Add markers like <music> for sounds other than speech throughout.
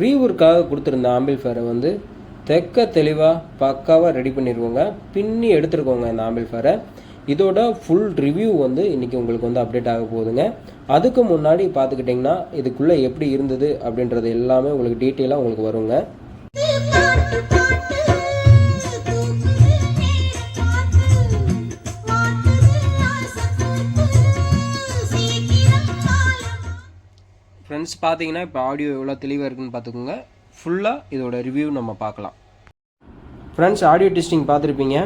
ரீவூருக்காக கொடுத்துருந்த ஆம்பிள்ஃபேரை வந்து தெக்க தெளிவாக பக்காவாக ரெடி பண்ணிடுவோங்க பின்னி எடுத்துருக்கோங்க இந்த ஆம்பிள்ஃபேரை இதோட ஃபுல் ரிவ்யூ வந்து இன்றைக்கி உங்களுக்கு வந்து அப்டேட் ஆக போகுதுங்க. அதுக்கு முன்னாடி பார்த்துக்கிட்டிங்கன்னா இதுக்குள்ளே எப்படி இருந்தது அப்படின்றது எல்லாமே உங்களுக்கு டீட்டெயிலாக உங்களுக்கு வருங்க. ஃப்ரெண்ட்ஸ் பார்த்தீங்கன்னா இப்போ ஆடியோ எவ்வளோ தெளிவாக இருக்குன்னு பார்த்துக்கோங்க ஃபுல்லாக இதோட ரிவ்யூ நம்ம பார்க்கலாம் ஃப்ரெண்ட்ஸ் ஆடியோ டெஸ்டிங் பார்த்துருப்பீங்க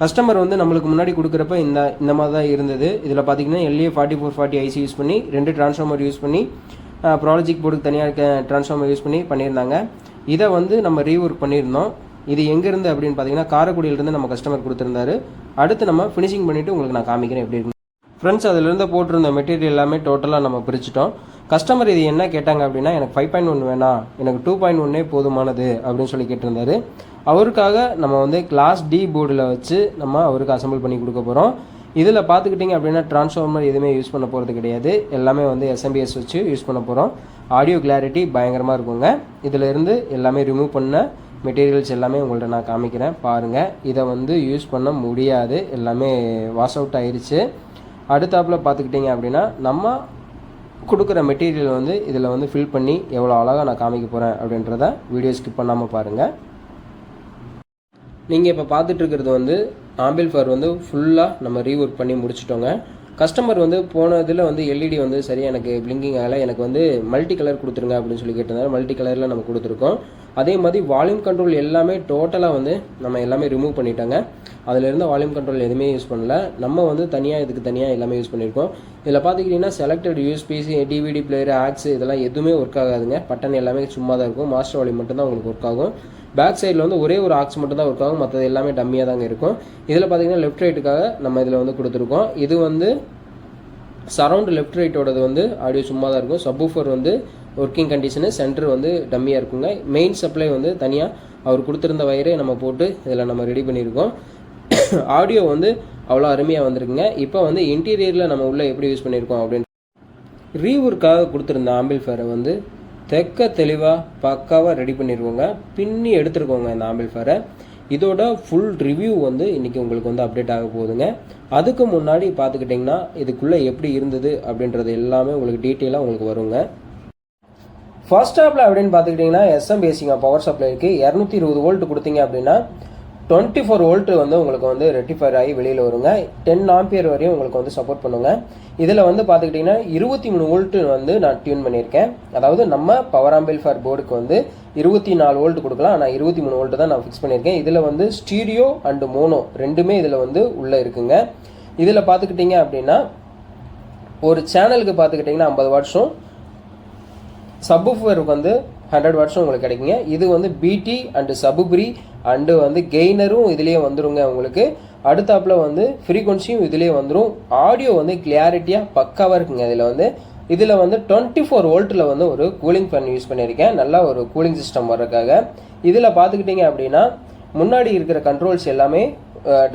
கஸ்டமர் வந்து நம்மளுக்கு முன்னாடி கொடுக்குறப்ப இந்த இந்த மாதிரி தான் இருந்தது. இதில் பார்த்தீங்கன்னா LA forty four forty IC use பண்ணி ரெண்டு டிரான்ஸ்ஃபார்மர் யூஸ் பண்ணி ப்ராலஜிக் போர்டுக்கு தனியாக இருக்க டிரான்ஸ்ஃபார்மர் யூஸ் பண்ணி பண்ணியிருந்தாங்க. இதை வந்து நம்ம ரீஒர்க் பண்ணியிருந்தோம். இது எங்கேருந்து அப்படின்னு பார்த்தீங்கன்னா காரைக்குடியிலேருந்து நம்ம கஸ்டமர் கொடுத்துருந்தாரு. அடுத்து நம்ம ஃபினிஷிங் பண்ணிவிட்டு உங்களுக்கு நான் காமிக்கிறேன் எப்படி இருக்கு ஃப்ரெண்ட்ஸ் அதிலிருந்து போட்டிருந்த மெட்டீரியல் எல்லாமே டோட்டலாக நம்ம பிரிச்சிட்டோம். கஸ்டமர் இது என்ன கேட்டாங்க அப்படின்னா எனக்கு ஃபைவ் பாயிண்ட் ஒன் வேணாம் எனக்கு டூ பாயிண்ட் ஒன்னே போதுமானது அப்படின்னு சொல்லி கேட்டிருந்தாரு. அவருக்காக நம்ம வந்து கிளாஸ் டி போர்டில் வச்சு நம்ம அவருக்கு அசம்பிள் பண்ணி கொடுக்க போகிறோம் இதில் பார்த்துக்கிட்டிங்க அப்படின்னா டிரான்ஸ்ஃபார்மர் எதுவுமே யூஸ் பண்ண போகிறது கிடையாது. எல்லாமே வந்து எஸ்எம்பிஎஸ் வச்சு யூஸ் பண்ண போகிறோம் ஆடியோ கிளாரிட்டி பயங்கரமாக இருக்குங்க. இதில் இருந்து எல்லாமே ரிமூவ் பண்ண மெட்டீரியல்ஸ் எல்லாமே உங்கள்கிட்ட நான் காமிக்கிறேன். பாருங்கள் இதை வந்து யூஸ் பண்ண முடியாது. எல்லாமே வாஷ் அவுட் ஆயிடுச்சு அடுத்தாப்புல பார்த்துக்கிட்டிங்க அப்படின்னா நம்ம கொடுக்குற மெட்டீரியல் வந்து இதில் வந்து ஃபில் பண்ணி எவ்வளோ அழகாக நான் காமிக்க போகிறேன் அப்படின்றத வீடியோ ஸ்கிப் பண்ணாமல் பாருங்கள் நீங்கள் இப்போ பார்த்துட்ருக்கிறது வந்து வந்து ஆம்பிள்ஃபர் வந்து ஃபுல்லாக நம்ம ரீஒர்க் பண்ணி முடிச்சிட்டோங்க. கஸ்டமர் வந்து போன இதில் வந்து எல்இடி வந்து சரியாக எனக்கு பிளிங்கிங் ஆகலை. எனக்கு வந்து மல்டி கலர் கொடுத்துருங்க அப்படின்னு சொல்லி கேட்டிருந்தாரு. மல்டி கலரில் நம்ம கொடுத்துருக்கோம். அதே மாதிரி வால்யூம் கண்ட்ரோல் எல்லாமே டோட்டலாக வந்து நம்ம எல்லாமே ரிமூவ் பண்ணிட்டாங்க. அதில் இருந்த வால்யூம் கண்ட்ரோல் எதுவுமே யூஸ் பண்ணல. நம்ம வந்து தனியாக இதுக்கு தனியாக எல்லாமே யூஸ் பண்ணியிருக்கோம் இதில் பார்த்துக்கிட்டிங்கன்னா selected USB C DVD player aux இதெல்லாம் எதுவுமே ஒர்க் ஆகாதுங்க. பட்டன் எல்லாமே சும்மா தான் இருக்கும். மாஸ்டர் வால்யூம் மட்டும்தான் உங்களுக்கு ஒர்க் ஆகும். பேக் சைடில் வந்து ஒரே ஒரு ஆக்ஸ் மட்டும் தான் ஒர்க் ஆகும். மற்றது எல்லாமே டம்மியாக தாங்க இருக்கும். இதில் பார்த்தீங்கன்னா லெஃப்ட் ரைட்டுக்காக நம்ம இதில் வந்து கொடுத்துருக்கோம். இது வந்து சரவுண்ட் லெஃப்ட் ரைட்டோடது வந்து ஆடியோ சும்மா தான் இருக்கும். சப்வூஃபர் வந்து ஒர்க்கிங் கண்டிஷனு சென்டர் வந்து டம்மியாக இருக்குங்க. மெயின் சப்ளை வந்து தனியாக அவர் கொடுத்துருந்த வயரே நம்ம போட்டு இதில் நம்ம ரெடி பண்ணியிருக்கோம் ஆடியோ <coughs> வந்து அவ்வளோ அருமையாக வந்திருக்குங்க. இப்போ வந்து இன்டீரியரில் நம்ம உள்ளே எப்படி யூஸ் பண்ணியிருக்கோம் அப்படின்னு ரீவூருக்காக கொடுத்துருந்த ஆம்பிள்ஃபேரை வந்து தெக்க தெளிவாக பக்காவாக ரெடி பண்ணிடுவோங்க பின்னி எடுத்துருக்கோங்க இந்த ஆம்பிள்ஃபேரை இதோட ஃபுல் ரிவ்யூ வந்து இன்றைக்கி உங்களுக்கு வந்து அப்டேட் ஆக போகுதுங்க. அதுக்கு முன்னாடி பார்த்துக்கிட்டிங்கன்னா இதுக்குள்ளே எப்படி இருந்தது அப்படின்றது எல்லாமே உங்களுக்கு டீட்டெயிலாக உங்களுக்கு வருங்க. ஃபர்ஸ்ட் ஸ்டாப்பில் அப்படின்னு பார்த்துக்கிட்டிங்கன்னா எஸ்எம் பேசிங்க பவர் சப்ளைக்கு இரநூத்தி இருபது வோல்ட் கொடுத்தீங்க அப்படின்னா டுவெண்ட்டி ஃபோர் வோல்ட்டு வந்து உங்களுக்கு வந்து ரெட்டிஃபைர் ஆகி வெளியில் வருங்க. டென் ஆம்பியர் வரையும் உங்களுக்கு வந்து சப்போர்ட் பண்ணுங்க. இதில் வந்து பார்த்துக்கிட்டிங்கன்னா இருபத்தி மூணு வோல்ட்டு வந்து நான் டியூன் பண்ணியிருக்கேன். அதாவது நம்ம பவர் ஆம்பிள்ஃபேர் போர்டுக்கு வந்து இருபத்தி நாலு வோல்ட் கொடுக்கலாம். ஆனால் இருபத்தி மூணு வோல்ட்டு தான் நான் ஃபிக்ஸ் பண்ணியிருக்கேன். இதில் வந்து ஸ்டீரியோ அண்டு மோனோ ரெண்டுமே இதில் வந்து உள்ளே இருக்குங்க. இதில் பார்த்துக்கிட்டிங்க அப்படின்னா ஒரு சேனலுக்கு பார்த்துக்கிட்டிங்கன்னா ஐம்பது வாட்ஸும் சப்ஃபருக்கு வந்து ஹண்ட்ரட் வாட்ஸும் உங்களுக்கு கிடைக்குங்க. இது வந்து பிடி அண்டு சபுப்ரி அண்டு வந்து கெய்னரும் இதுலேயே வந்துருங்க உங்களுக்கு. அடுத்தாப்புல வந்து ஃப்ரீக்வன்சியும் இதுலேயே வந்துடும் ஆடியோ வந்து கிளியாரிட்டியாக பக்காவாக இருக்குங்க இதில் வந்து. இதில் வந்து டுவெண்ட்டி ஃபோர் வோல்ட்டில் வந்து ஒரு கூலிங் ஃபேன் யூஸ் பண்ணியிருக்கேன் நல்லா ஒரு கூலிங் சிஸ்டம் வர்றதுக்காக. இதில் பார்த்துக்கிட்டிங்க அப்படின்னா முன்னாடி இருக்கிற கண்ட்ரோல்ஸ் எல்லாமே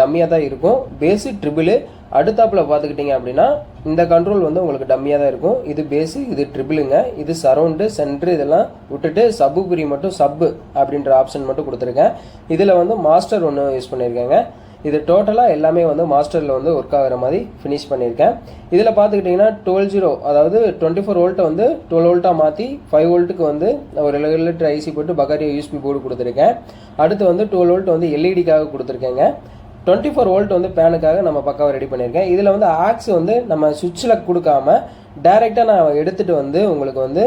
டம்மியாக தான் இருக்கும். பேஸு ட்ரிபிளு அடுத்தாப்புல பார்த்துக்கிட்டிங்க அப்படின்னா இந்த கண்ட்ரோல் வந்து உங்களுக்கு டம்மியாக தான் இருக்கும். இது பேஸு இது ட்ரிபிளுங்க இது சரௌண்டு சென்ட்ரு இதெல்லாம் விட்டுட்டு சப்புபுரி மட்டும் சப்பு அப்படின்ற ஆப்ஷன் மட்டும் கொடுத்துருக்கேன். இதில் வந்து மாஸ்டர் ஒன்று யூஸ் பண்ணியிருக்கேங்க. இது டோட்டலாக எல்லாமே வந்து மாஸ்டரில் வந்து ஒர்க் ஆகிற மாதிரி ஃபினிஷ் பண்ணியிருக்கேன். இதில் பார்த்துக்கிட்டிங்கன்னா டுவெல் ஜீரோ அதாவது டுவெண்ட்டி ஃபோர் வோல்ட்டை வந்து டுவெல் வோல்ட்டாக மாற்றி ஃபைவ் வோல்ட்டுக்கு வந்து ஒரு லிட்டர் ஐசி போட்டு பகாரியா யூஸ்பி போர்டு கொடுத்துருக்கேன். அடுத்து வந்து டுவெல் வோல்ட் வந்து எல்இடிக்காக கொடுத்துருக்கேங்க. டுவெண்ட்டி ஃபோர் வோல்ட் வந்து பேனுக்காக நம்ம பக்காவாக ரெடி பண்ணியிருக்கேன். இதில் வந்து ஆக்ஸ் வந்து நம்ம சுவிட்சில் கொடுக்காம டைரெக்டாக நான் எடுத்துகிட்டு வந்து உங்களுக்கு வந்து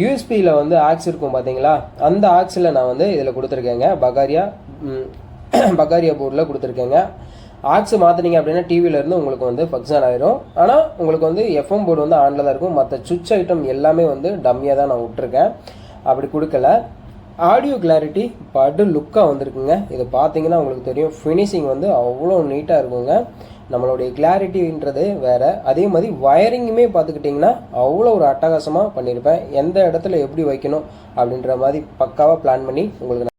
யூஎஸ்பியில் வந்து ஆக்ஸ் இருக்கும் பார்த்தீங்களா அந்த ஆக்ஸில் நான் வந்து இதில் கொடுத்துருக்கேங்க. பகாரியா <clears throat> பகாரியா போர்டில் கொடுத்துருக்கேங்க. ஆக்ஸ் மாற்றினீங்க அப்படின்னா டிவியில இருந்து உங்களுக்கு வந்து ஃபங்க்ஷன் ஆயிரும். ஆனால் உங்களுக்கு வந்து எஃப்எம் போர்டு வந்து ஆனில் தான் இருக்கும். மற்ற சுவிட்ச் ஐட்டம் எல்லாமே வந்து டம்மியாக தான் நான் விட்டுருக்கேன். அப்படி கொடுக்கல. ஆடியோ கிளாரிட்டி படு லுக்காக வந்திருக்குங்க. இதை பார்த்தீங்கன்னா உங்களுக்கு தெரியும். ஃபினிஷிங் வந்து அவ்வளோ நீட்டாக இருக்குங்க. நம்மளுடைய கிளாரிட்டின்றது வேறு. அதே மாதிரி வயரிங்குமே பார்த்துக்கிட்டிங்கன்னா அவ்வளோ ஒரு அட்டகாசமாக பண்ணியிருப்பேன் எந்த இடத்துல எப்படி வைக்கணும் அப்படின்ற மாதிரி பக்காவாக பிளான் பண்ணி உங்களுக்கு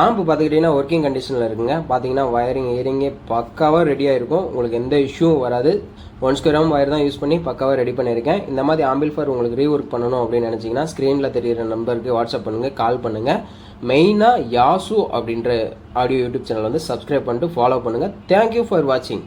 ஆம்பு பார்த்துக்கிட்டிங்கன்னா ஒர்க்கிங் கண்டிஷனில் இருக்குங்க. பார்த்தீங்கன்னா வயரிங் ஏரிங்கே பக்காவாக ரெடியாக இருக்கும் உங்களுக்கு எந்த இஷ்யூவும் வராது. ஒன் ஸ்கொயர் ஆம் வயர் தான் யூஸ் பண்ணி பக்காவாக ரெடி பண்ணியிருக்கேன். இந்த மாதிரி ஆம்பிள்ஃபர் உங்களுக்கு ரீஒர்க் பண்ணணும் அப்படின்னு நினச்சிங்கன்னா ஸ்க்ரீனில் தெரியிற நம்பருக்கு வாட்ஸ்அப் பண்ணுங்கள் கால் பண்ணுங்கள் மெயினாக யாசு அப்படின்ற ஆடியோ யூடியூப் சேனல் வந்து சப்ஸ்கிரைப் பண்ணிட்டு ஃபாலோ பண்ணுங்கள் தேங்க்யூ ஃபார் வாட்சிங்